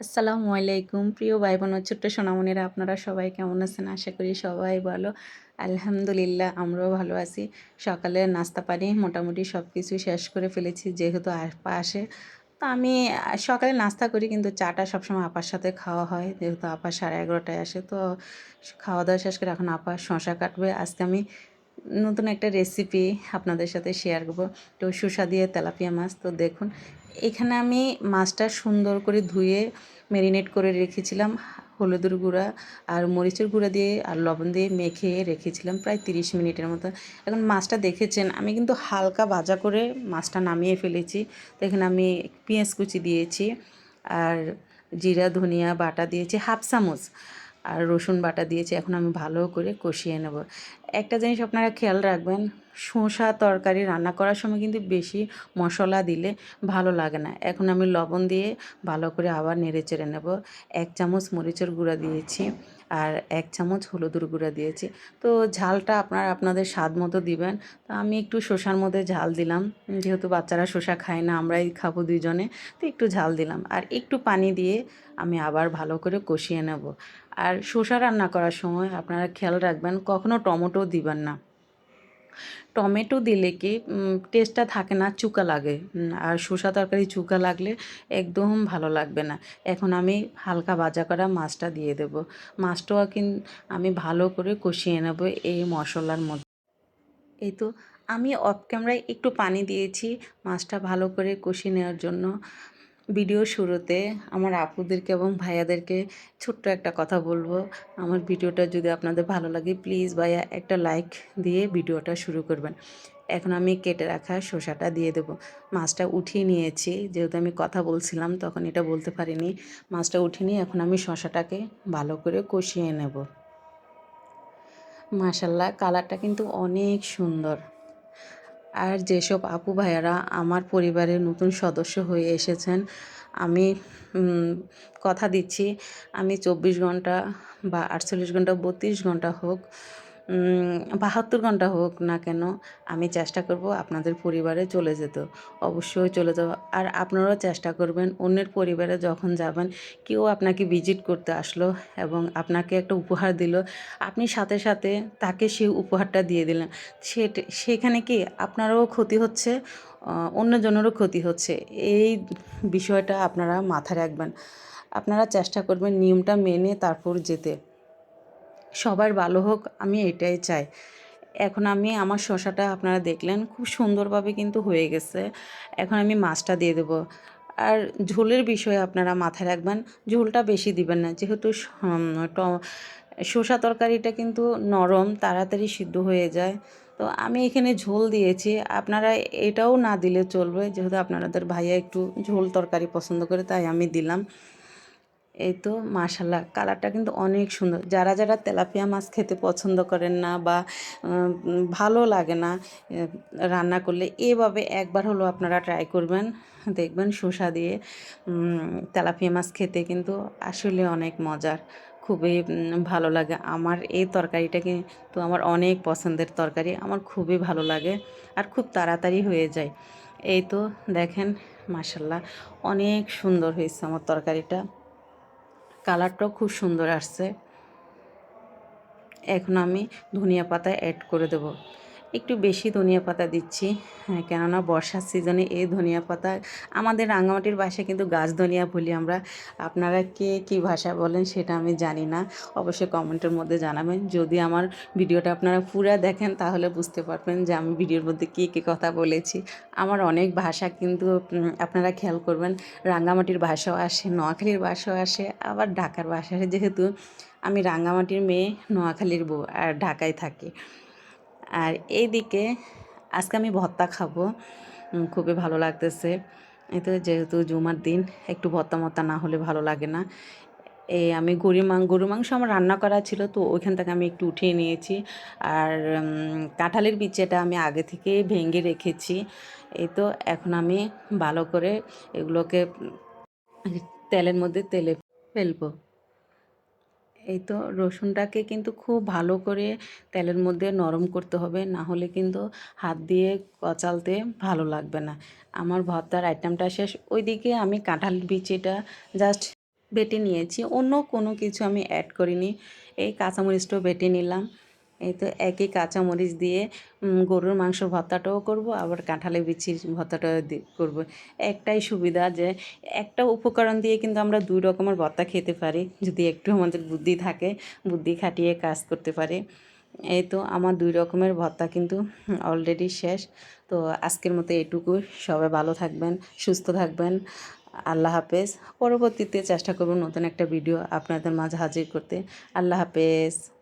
আসসালামু আলাইকুম। প্রিয় ভাই বোন ছোট্ট সোনামণিরা, আপনারা সবাই কেমন আছেন? আশা করি সবাই ভালো। আলহামদুলিল্লাহ, আমরাও ভালো আছি। সকালে নাস্তা পানি মোটামুটি সব কিছু শেষ করে ফেলেছি যেহেতু আসে তো আমি সকালে নাস্তা করি কিন্তু চাটা সবসময় আপার সাথে খাওয়া হয়, যেহেতু আপা সাড়ে এগারোটায় আসে। তো খাওয়া দাওয়া শেষ করে এখন আপা শশা কাটবে। আজকে আমি নতুন একটা রেসিপি আপনাদের সাথে শেয়ার করব। তো শুষা দিয়ে তেলাপিয়া মাছ, তো দেখুন, এখানে আমি মাছটা সুন্দর করে ধুয়ে ম্যারিনেট করে রেখেছিলাম, হলুদের গুঁড়া আর মরিচের গুঁড়া দিয়ে আর লবণ দিয়ে মেখে রেখেছিলাম প্রায় তিরিশ মিনিটের মতো। এখন মাছটা দেখেছেন, আমি কিন্তু হালকা ভাজা করে মাছটা নামিয়ে ফেলেছি। তো এখানে আমি পেঁয়াজ কুচি দিয়েছি আর জিরা, ধনিয়া, বাটা দিয়েছি, হাফ চামচ। আর রসুন বাটা দিয়েছি, এখন আমি ভালো করে কষিয়ে নেব। একটা জিনিস আপনারা খেয়াল রাখবেন, শসা তরকারি রান্না করার সময় কিন্তু বেশি মশলা দিলে ভালো লাগে না। এখন আমি লবণ দিয়ে ভালো করে আবার নেড়ে চেড়ে নেব। এক চামচ মরিচের গুঁড়া দিয়েছি। আর এক চামচ হলুদের গুঁড়া দিয়েছি। তো ঝালটা আপনারা আপনাদের স্বাদ মতো দিবেন। তো আমি একটু শসার মধ্যে ঝাল দিলাম। যেহেতু বাচ্চারা শসা খায় না, আমরাই খাব দুজনে তো একটু ঝাল দিলাম। আর একটু পানি দিয়ে আমি আবার ভালো করে কষিয়ে নেব। আর শসা রান্না করার সময় আপনারা খেয়াল রাখবেন কখনও টমেটো দিবেন না। টমেটো দিলে কি টেস্টটা থাকে না, চুকা লাগে। আর শসা তরকারি চুকা লাগলে একদম ভালো লাগবে না। এখন আমি হালকা ভাজা করা মাছটা দিয়ে দেব। মাছটাও কিন, আমি ভালো করে কষিয়ে নেব এই মশলার মধ্যে। এই তো আমি অফ ক্যামেরায় একটু পানি দিয়েছি মাছটা ভালো করে কষিয়ে নেওয়ার জন্য। ভিডিও শুরুতে আমার আপুদেরকে এবং ভাইয়াদেরকে ছোট্ট একটা কথা বলব। আমার ভিডিওটা যদি আপনাদের ভালো লাগে প্লিজ ভাইয়া একটা লাইক দিয়ে ভিডিওটা শুরু করবেন। এখন আমি কেটে রাখা শসাটা দিয়ে দেবো। মাছটা উঠিয়ে নিয়েছি। যেহেতু আমি কথা বলছিলাম, তখন এটা বলতে পারিনি। মাছটা উঠিয়ে নিয়ে এখন আমি শসাটাকে ভালো করে কষিয়ে নেব। মাশাল্লাহ কালারটা কিন্তু অনেক সুন্দর। আর যেসব আপু ভাইয়ারা আমার পরিবারের নতুন সদস্য হয়ে এসেছেন, আমি কথা দিচ্ছি। আমি চব্বিশ ঘণ্টা বা আটচল্লিশ ঘণ্টা, বত্রিশ ঘণ্টা হোক বাহাত্তর ঘণ্টা হোক না কেন, আমি চেষ্টা করব আপনাদের পরিবারে চলে যেত। অবশ্যই চলে যাব আর আপনারাও চেষ্টা করবেন অন্যের পরিবারে যখন যাবেন, কেউ আপনাকে ভিজিট করতে আসলো এবং আপনাকে একটা উপহার দিল, আপনি সাথে সাথে তাকে সেই উপহারটা দিয়ে দিলেন। সেট, সেখানে কি আপনারও ক্ষতি হচ্ছে? অন্যজনেরও ক্ষতি হচ্ছে। এই বিষয়টা আপনারা মাথায় রাখবেন। আপনারা চেষ্টা করবেন নিয়মটা মেনে তারপর যেতে। সবার ভালো হোক, আমি এটাই চাই। এখন আমি আমার শশাটা আপনারা দেখলেন, খুব সুন্দরভাবে কিন্তু হয়ে গেছে। এখন আমি মাছটা দিয়ে দেবো। আর ঝোলের বিষয়ে আপনারা মাথায় রাখবেন, ঝোলটা বেশি দিবেন না। যেহেতু শসা তরকারিটা কিন্তু নরম, তাড়াতাড়ি সিদ্ধ হয়ে যায়। তো আমি এখানে ঝোল দিয়েছি। আপনারা এটাও না দিলে চলবে। যেহেতু আপনাদের ভাইয়া একটু ঝোল তরকারি পছন্দ করে, তাই আমি দিলাম। এই তো মাশাল্লাহ কালারটা কিন্তু অনেক সুন্দর। যারা যারা তেলাপিয়া মাছ খেতে পছন্দ করেন না বা ভালো লাগে না রান্না করলে এভাবে একবার হলো আপনারা ট্রাই করবেন। দেখবেন শসা দিয়ে তেলাপিয়া মাছ খেতে কিন্তু আসলে অনেক মজার, খুবই ভালো লাগে। আমার এই তরকারিটা কিন্তু আমার অনেক পছন্দের তরকারি, আমার খুবই ভালো লাগে আর খুব তাড়াতাড়ি হয়ে যায়। এই তো দেখেন মাশাল্লাহ অনেক সুন্দর হয়েছে আমার তরকারিটা। কালারটাও খুব সুন্দর আসছে। এখন আমি ধনিয়া পাতা অ্যাড করে দেব। একটু বেশি ধনিয়া পাতা দিচ্ছি। হ্যাঁ কেননা বর্ষার সিজনে এই ধনিয়া পাতা, আমাদের রাঙামাটির ভাষায় কিন্তু গাছ ধনিয়া বলি আমরা। আপনারা কে, কী ভাষা বলেন সেটা আমি জানি না। অবশ্যই কমেন্টের মধ্যে জানাবেন। যদি আমার ভিডিওটা আপনারা পুরো দেখেন, তাহলে বুঝতে পারবেন যে আমি ভিডিওর মধ্যে কী কী কথা বলেছি। আমার অনেক ভাষা কিন্তু আপনারা খেয়াল করবেন রাঙ্গামাটির ভাষাও আসে, নোয়াখালীর ভাষাও আসে, আবার ঢাকার ভাষা যেহেতু আমি রাঙ্গামাটির মেয়ে, নোয়াখালীর বউ, আর ঢাকায় থাকি। আর এইদিকে আজকে আমি ভর্তা খাব। খুবই ভালো লাগতেছে। এই তো যেহেতু জুমার দিন, একটু ভর্তা মর্তা না হলে ভালো লাগে না। এই আমি গরু মাং গরু মাংস আমার রান্না করা ছিল, তো ওইখান থেকে আমি একটু উঠিয়ে নিয়েছি। আর কাঁঠালের বিচিটা আমি আগে থেকে ভেঙে রেখেছি। এই তো এখন আমি ভালো করে এগুলোকে তেলের মধ্যে তেলে ফেলব। এই তো রসুনটাকে কিন্তু খুব ভালো করে তেলের মধ্যে নরম করতে হবে, না হলে কিন্তু হাত দিয়ে কচালতে ভালো লাগবে না। আমার ভর্তার আইটেমটা শেষ। ওইদিকে আমি কাঁঠাল বিচিটা জাস্ট বেটে নিয়েছি। অন্য কোনো কিছু আমি অ্যাড করিনি। এই কাঁচামরিচটাও বেটে নিলাম। এই তো একই কাঁচামরিচ দিয়ে গরুর মাংস ভর্তাটাও করব, আবার কাঁঠালে বিচির ভর্তাটাও করব। একটাই সুবিধা যে, একটা উপকরণ দিয়ে কিন্তু আমরা দুই রকমের ভর্তা খেতে পারি, যদি একটু আমাদের বুদ্ধি থাকে, বুদ্ধি খাটিয়ে কাজ করতে পারি। এই তো আমার দুই রকমের ভর্তা কিন্তু অলরেডি শেষ। তো আজকের মতো এটুকু। সবাই ভালো থাকবেন, সুস্থ থাকবেন। আল্লাহ হাফেজ। পরবর্তীতে চেষ্টা করব নতুন একটা ভিডিও আপনাদের মাঝে হাজির করতে। আল্লাহ হাফেজ।